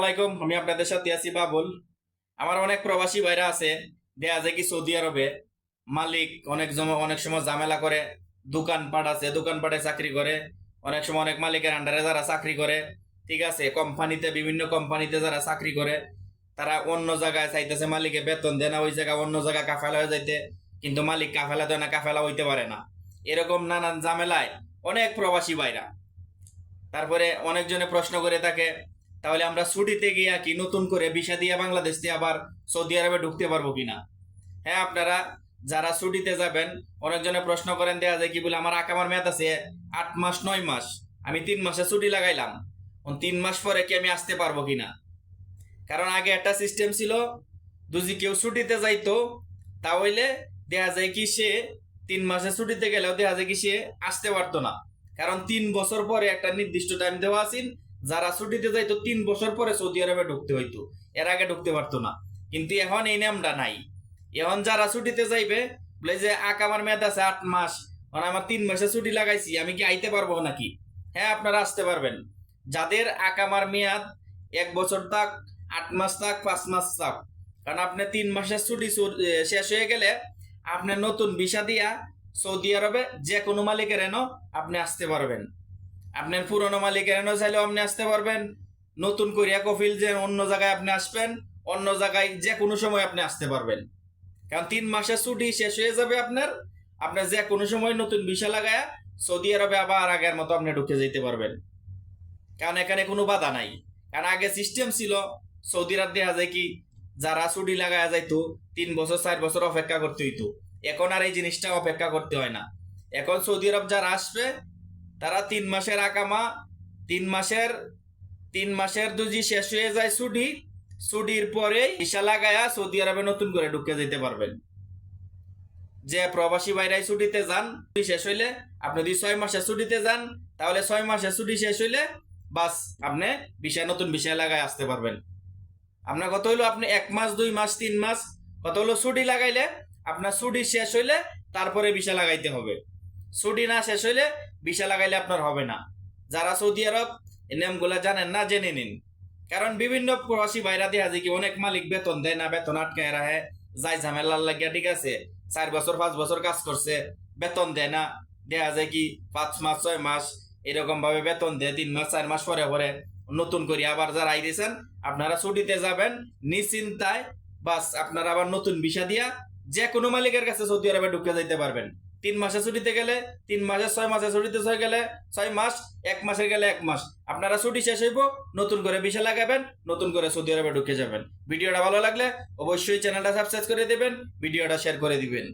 আলাইকুম, আমি আপনাদের সাথে আছি বাবুল। আমার অনেক প্রবাসী ভাইরা আছে, দেয়া যায় কি সৌদি আরবে। মালিক অনেক অনেক সময় ঝামেলা করে, দোকানপাট আছে, দোকানপাটে চাকরি করে। অনেক সময় অনেক মালিকের আন্ডারে যারা চাকরি করে, ঠিক আছে? কোম্পানিতে, বিভিন্ন কোম্পানিতে যারা চাকরি করে, তারা অন্য জায়গায় চাইতেছে মালিকে বেতন দেয় না, ওই জায়গায় অন্য জায়গায় কাফেলা হয়ে যাইতে, কিন্তু মালিক কাফেলা দেয় না, কাফেলা হইতে পারে না। এরকম নানান ঝামেলায় অনেক প্রবাসী ভাইরা। তারপরে অনেকজনে প্রশ্ন করে থাকে তাহলে আমরা ছুটিতে গিয়া কি নতুন করে ভিসা দিয়ে বাংলাদেশ দিয়ে আবার সৌদি আরবে ঢুকতে পারব কিনা? হ্যাঁ আপনারা যারা ছুটিতে যাবেন, অনেকজনে প্রশ্ন করেন, দেয়া যায় কি বলে, আমার আকামার মেয়াদ আছে আট মাস, নয় মাস। আমি তিন মাসে ছুটি লাগাইলাম। তিন মাস পরে কি আমি আসতে পারব কিনা? কারণ আগে একটা সিস্টেম ছিল, যদি কেউ ছুটিতে যাইতো, তাহলে দেখা যায় কি সে তিন মাসে ছুটিতে গেলেও দেখা যায় কি সে আসতে পারতো না। কারণ তিন বছর পরে একটা নির্দিষ্ট টাইম দেওয়া আছিল যারা ছুটিতে যাইতো, তিন বছর পরে সৌদি আরবে ঢুকতে হইতো। এর আগে ঢুকতে পারতো না। কিন্তু এখন এই নিয়মটা নাই। এখন যারা ছুটিতে যাইবে, বলে যে, আক, আমার মেয়াদ আছে আট মাস। মানে আমার তিন মাসে ছুটি লাগাইছি, আমি কি আইতে পারব নাকি? হ্যাঁ আপনারা আসতে পারবেন। যাদের আকামার মেয়াদ এক বছর তাক আট মাস তাক পাঁচ মাস তাক কারণ আপনি তিন মাসের ছুটি শেষ হয়ে গেলে আপনি নতুন ভিসা দিয়া সৌদি আরবে যে কোনো মালিকের এনো আপনি আসতে পারবেন। আপনার পুরনো মালিকের এনো চাইলেও আপনি আসতে পারবেন। নতুন করিয়া কফিল যে অন্য জায়গায় আপনি আসবেন, অন্য জায়গায় যে কোনো সময় আপনি আসতে পারবেন। কারণ তিন মাসের ছুটি শেষ হয়ে যাবে আপনার। আপনার যে কোনো সময় নতুন ভিসা লাগায়া সৌদি আরবে আবার আগের মতো আপনি ঢুকে যেতে পারবেন। কারণ এখানে কোনো বাধা নাই। কারণ আগে সিস্টেম ছিল সৌদি আরব দেখা যায় কি, যারা ছুটি লাগায়া যাইতো, তিন বছর, চার বছর অপেক্ষা করতে হইতো। এখন আর এই জিনিসটা অপেক্ষা করতে হয় না। এখন সৌদি আরব যারা আসবে তারা তিন মাসের আকামা, তিন মাসের তিন মাসের দুজি শেষ হয়ে যায় ছুটি। ছুটির পরে ভিসা লাগায়া সৌদি আরবে নতুন করে ঢুকে যেতে পারবেন। যে প্রবাসী বাইরাই ছুটিতে যান, ছুটি শেষ হইলে আপনি যদি ছয় মাসের ছুটিতে যান, তাহলে ছয় মাসের ছুটি শেষ হইলে বাস আপনি বিষয় নতুন বিষয় লাগায় আসতে পারবেন। আপনার কত হইল? আপনি এক মাস, দুই মাস, তিন মাস, কত হলো ছুটি লাগাইলে আপনার ছুটি শেষ হইলে তারপরে বিষা লাগাইতে হবে। ছুটি না শেষ হইলে বিষা লাগাইলে আপনার হবে না। যারা সৌদি আরব, এই নিয়মগুলা জানেন না, জেনে নিন। কারণ বিভিন্ন প্রবাসী বাইরা দেখা যায় কি, অনেক মালিক বেতন দেয় না, বেতন আটকায় রাখে, যাই ঝামেলার লাগিয়া ঠিক আছে, চার বছর, পাঁচ বছর কাজ করছে, বেতন দেয় না। দেখা যায় কি, পাঁচ মাস, ছয় মাস, এরকম ভাবে বেতন দেয়, তিন মাস, চার মাস পরে পরে নতুন করে আবার যারা আইতেছেন, আপনারা ছুটিতে যাবেন, নিশ্চিন্তায়, বাস, আপনারা আবার নতুন ভিসা দিয়া যে কোনো মালিকের কাছে সৌদি আরবে ঢুকে যাইতে পারবেন। তিন মাসে ছুটিতে গেলে, তিন মাসে ছয় মাসে ছুটিতে ছয় গেলে, ছয় মাস, এক মাসের গেলে এক মাস। আপনারা ছুটি শেষ হইব, নতুন করে ভিসা লাগাবেন, নতুন করে সৌদি আরবে ঢুকে যাবেন। ভিডিওটা ভালো লাগলে অবশ্যই চ্যানেলটা সাবস্ক্রাইব করে দেবেন, ভিডিওটা শেয়ার করে দিবেন।